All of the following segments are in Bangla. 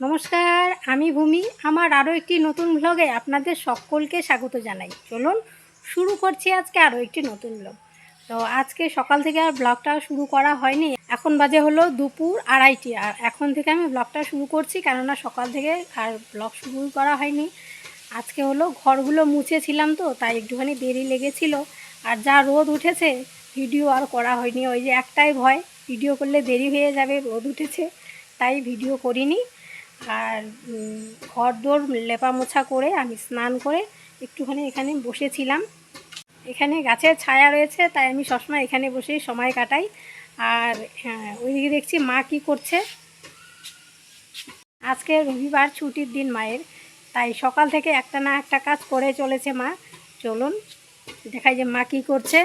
নমস্কার, আমি ভূমি। আমার আরও একটি নতুন ব্লগে আপনাদের সকলকে স্বাগত জানাই। চলুন শুরু করছি আজকে আরও একটি নতুন ব্লগ তো আজকে সকাল থেকে আর ব্লগটা শুরু করা হয়নি। এখন বাজে হলো দুপুর আড়াইটি। আর এখন থেকে আমি ব্লগটা শুরু করছি, কেননা সকাল থেকে আর ব্লগ শুরু করা হয়নি। আজকে হলো ঘরগুলো মুছেছিলাম তো, তাই একটুখানি দেরি লেগেছিল। আর যা রোদ উঠেছে, ভিডিও আর করা হয়নি। ওই যে একটাই ভয়, ভিডিও করলে দেরি হয়ে যাবে, রোদ উঠেছে, তাই ভিডিও করিনি। আর ঘর দোর লেপা মোছা করে আমি স্নান করে একটুখানি এখানে বসেছিলাম। এখানে গাছের ছায়া রয়েছে তাই আমি সবসময় এখানে বসেই সময় কাটাই। আর হ্যাঁ, ওইদিকে দেখছি মা কি করছে। আজকে রবিবার ছুটির দিন মায়ের তাই সকাল থেকে একটা না একটা কাজ করে চলেছে মা। চলুন দেখাই যে মা কি করছে।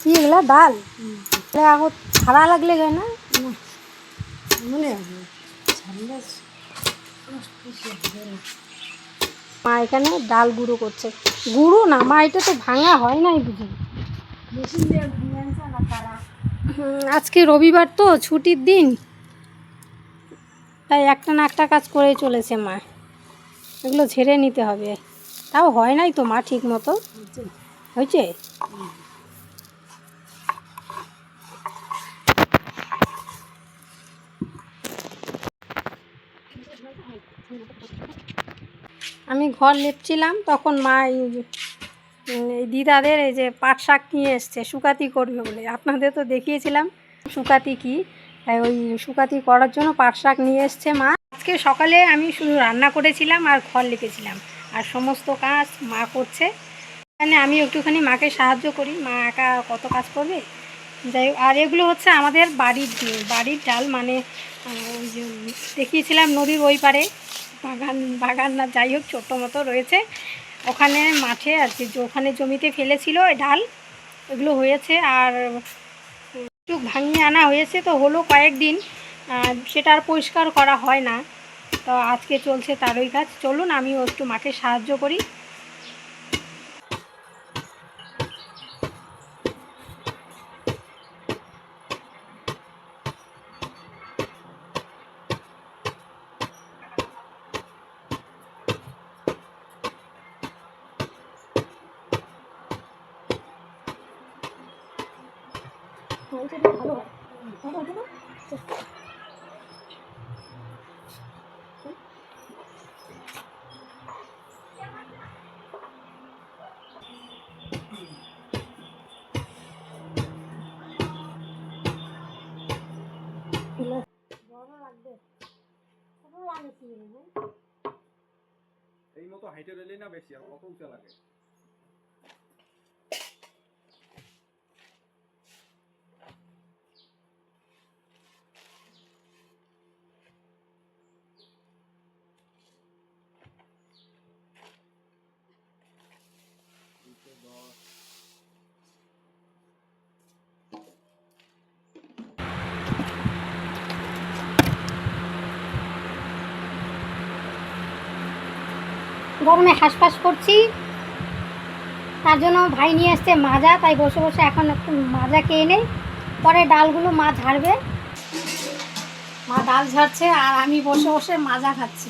কি এগুলা? ডাল? ছাড়া লাগলে কেন? মা এখানে ডাল গুঁড়ো করছে। গুঁড়ো না, মা, এটা তো ভাঙা হয় নাই বুঝি। আজকে রবিবার তো, ছুটির দিন। তাই একটা না একটা কাজ করে চলেছে মা। এগুলো ঝেড়ে নিতে হবে। তাও হয় নাই তো মা ঠিক মতো হয়েছে? আমি ঘর লেপছিলাম তখন মা এই দিদাদের এই যে পাট শাক নিয়ে এসছে, শুকাতি করবে বলে। আপনাদের তো দেখিয়েছিলাম শুকাতি কি, তাই ওই শুকাতি করার জন্য পাট শাক নিয়ে এসছে মা। আজকে সকালে আমি শুধু রান্না করেছিলাম আর ঘর লিখেছিলাম, আর সমস্ত কাজ মা করছে। মানে আমি একটুখানি মাকে সাহায্য করি, মা একা কত কাজ করবে? যাই আর এগুলো হচ্ছে আমাদের বাড়ির বাড়ির ডাল মানে দেখিয়েছিলাম নদীর ওই পারে। বাগান বাগান না, যাই হোক, ছোট্ট মতো রয়েছে। ওখানে মাঠে আর কি ওখানে জমিতে ফেলেছিল ডাল এগুলো হয়েছে আর একটু ভাঙিয়ে আনা হয়েছে তো হলো কয়েকদিন সেটা আর পরিষ্কার করা হয় না। তো আজকে চলছে তারই কাজ। চলুন, আমিও একটু মাকে সাহায্য করি। এই মতো হাইটে রেলেই না বেশি আর কত উঁচা লাগে। গরমে হাঁসফাঁস করছি। তার জন্য ভাই নিয়ে আসছে মাজা, তাই বসে বসে এখন একটু মাজা খেয়ে নেই। পরে ডালগুলো মা ঝাড়বে। মা ডাল ঝাড়ছে আর আমি বসে বসে মাজা খাচ্ছি।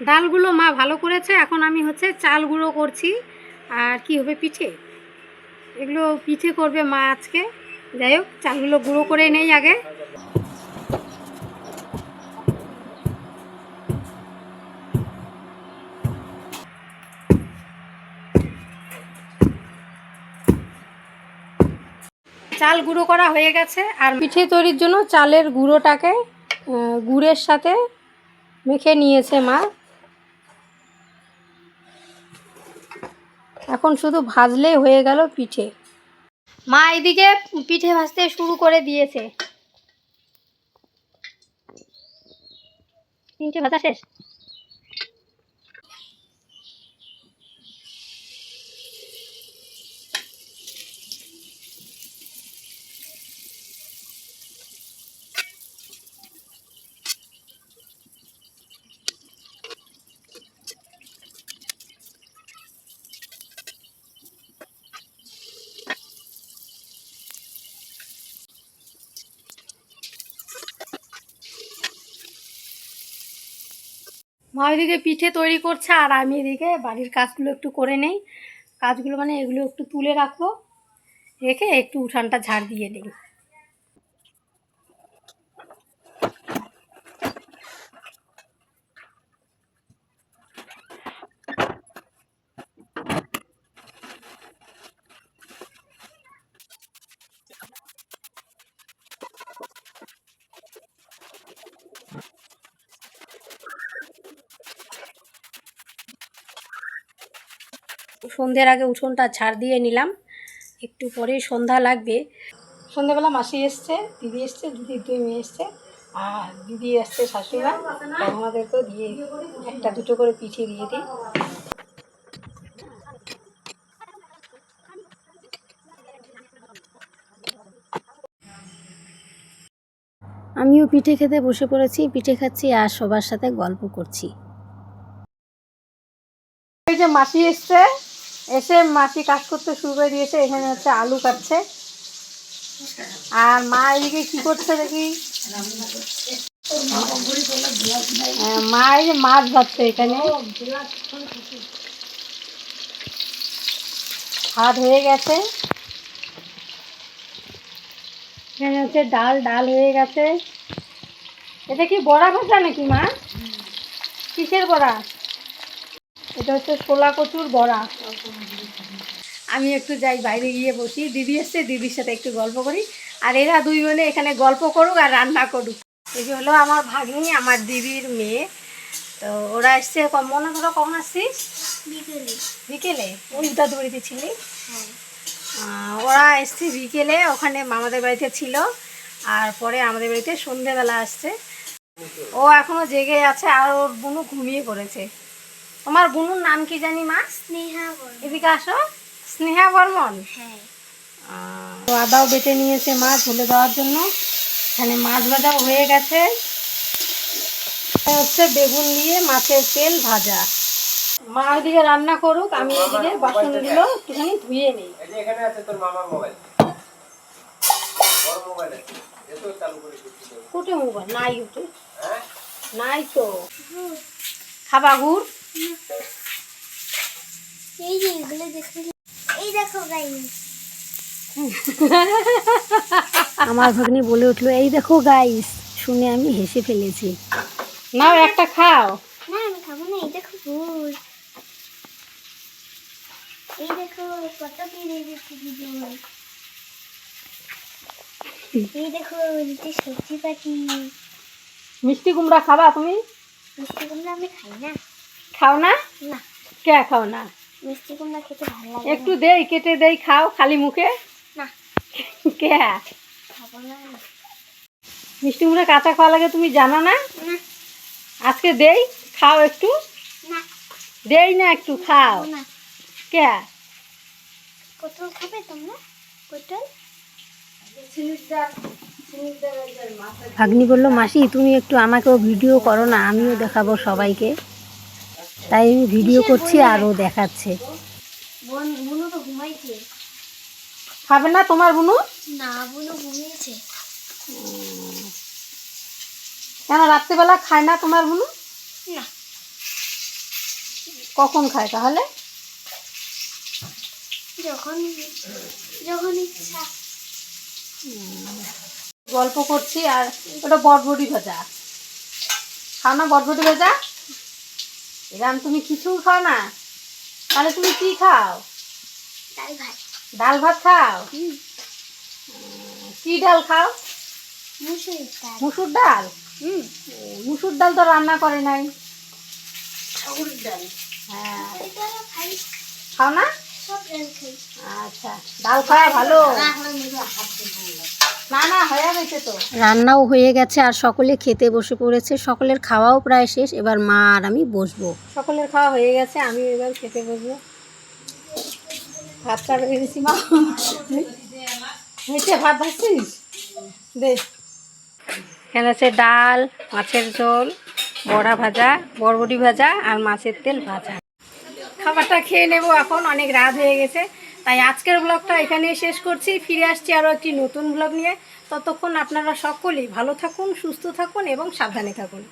ডালগুলো মা ভালো করেছে, এখন আমি হচ্ছে চাল গুঁড়ো করছি। আর কি হবে পিঠে? এগুলো পিঠে করবে মা আজকে। যাই হোক, চালগুলো গুঁড়ো করে নেই আগে। চাল গুঁড়ো করা হয়ে গেছে, আর পিঠে তৈরির জন্য চালের গুঁড়োটাকে গুড়ের সাথে মেখে নিয়েছে মা। এখন শুধু ভাজলেই হয়ে গেল পিঠে। মা এদিকে পিঠে ভাজতে শুরু করে দিয়েছে। তিনটে ভাজা শেষ? মা ওইদিকে পিঠে তৈরি করছে আর আমি এদিকে বাড়ির কাজগুলো একটু করে নেই। কাজগুলো মানে এগুলো একটু তুলে রাখব। রেখে একটু উঠানটা ঝাড় দিয়ে নিই সন্ধ্যের আগে উঠোনটা ঝাড় দিয়ে নিলাম। একটু পরে সন্ধ্যা লাগবে। সন্ধ্যেবেলা মাসি এসছে, দিদি এসছে দিদির দুই মেয়ে এসছে। আর দিদি এসছে শাশুড়া আমাদেরকেও দিয়ে একটা দুটো করে পিঠে দিয়ে দিই। আমিও পিঠে খেতে বসে পড়েছি, পিঠে খাচ্ছি আর সবার সাথে গল্প করছি। এই যে মাসি এসছে এসে মাসি কাজ করতে শুরু করে দিয়েছে এখানে হচ্ছে আলু কাটছে। আর মা এদিকে কি করছে দেখি? হ্যাঁ, মা এই মাছ ভাজছে এখানে। ভাত হয়ে গেছে। এখানে হচ্ছে ডাল ডাল হয়ে গেছে। এটা কি বড়া ভাজা নাকি মা? কিসের বড়া? এটা হচ্ছে ছোলা কচুর বড়া। আমি একটু যাই বাইরে গিয়ে বসি। দিদি এসছে দিদির সাথে একটু গল্প করি। আর এরা দুই বোনে এখানে গল্প করুক আর রান্না করুক। এই হলো আমার ভাগ্নি আমার দিদির মেয়ে। তো ওরা এসছে মনে করো কখন আসছিস? বিকেলে। বিকেলে? ওই দাদুবাড়িতে ছিলি? ওরা এসছে বিকেলে ওখানে মামাদের বাড়িতে ছিল। আর পরে আমাদের বাড়িতে সন্ধেবেলা আসছে। ও এখনও জেগে আছে আর ওর বুনু ঘুমিয়ে পড়েছে। তোমার বুনুর নাম কি জানি মা? স্নেহা এদিকে আসো। স্নেহা বর্মন? হ্যাঁ। তো আদাও বেটে নিয়েছে মাছ ঝুলে দেওয়ার জন্য। এখানে মাছ ভাজাও হয়ে গেছে। হচ্ছে বেগুন দিয়ে মাছের তেল ভাজা। মা ওইদিকে রান্না করুক আমি এদিকে বাসনগুলো একটুখানি ধুয়ে নিই। এই যে এখানে আছে তোর মামার মোবাইল। মোবাইল। কুটে নাই হ্যাঁ? নাই তো। খাবা গুড় এই যে এগুলো দেখুন এই দেখো গাইস আমার ভাগ্নি বলে উঠল এই দেখো গাইস শুনে আমি হেসে ফেলেছি। নাও একটা খাও। না আমি খাব না এই দেখো ফুল। এই দেখো কত কি দিয়েছে দিদি এই দেখো এতে সবজি পাতি। মিষ্টি কুমড়া খাবা তুমি? মিষ্টি কুমড়া আমি খাই না। খাও না? কে খাও না? মিষ্টি কুমড়া খেতে ভালো লাগে একটু দেই কেটে দেই খাও খালি মুখে? না। কে? খাব না। মিষ্টি কুমড়া কাঁচা খাওয়া লাগে তুমি জানো না? আজকে দেই খাও একটু? না। দেই না একটু খাও। না। কে? পটল খাবে তোমরা? পটল? ভাগ্নি বলল মাসি তুমি একটু আমাকেও ভিডিও করো না আমিও দেখাবো সবাইকে। তাই আমি ভিডিও করছি আর ও দেখাচ্ছে। বোন বুনু তো ঘুমাইছে। খাবে না তোমার বুনু? না বুনু ঘুমিয়েছে। কেন রাত্রেবেলা খায় না তোমার বুনু? না। কখন খায় তাহলে? যখন যখন ইচ্ছা। গল্প করছি আর ওটা বটবটি ভাজা। খাও না বটবটি ভাজা? এরকম তুমি কিছু খাও না? তাহলে তুমি কি খাও? ডাল ভাত। ডাল ভাত খাও? কি ডাল খাও? মুসুর ডাল। মুসুর ডাল? হুম। মুসুর ডাল তো রান্না করে নাই। হ্যাঁ। খাও না? সব ডাল খাই। আচ্ছা ডাল খাওয়া ভালো? হাত না না হয়ে গেছে তো? রান্নাও হয়ে গেছে আর সকলে খেতে বসে পড়েছে। সকলের খাওয়াও প্রায় শেষ। এবার মা আর আমি বসবো। সকলের খাওয়া হয়ে গেছে আমি এবার খেতে বসবো। ভাতটা গেছি মা। হয়েছে ভাত ভাবছিস দে। এখানে আছে ডাল মাছের ঝোল বড়া ভাজা বরবটি ভাজা আর মাছের তেল ভাজা। খাবারটা খেয়ে নেব এখন অনেক রাত হয়ে গেছে। তাই আজকের ব্লগটা এখানেই শেষ করছি। ফিরে আসছি আরও একটি নতুন ব্লগ নিয়ে। ততক্ষণ আপনারা সকলেই ভালো থাকুন সুস্থ থাকুন এবং সাবধানে থাকুন।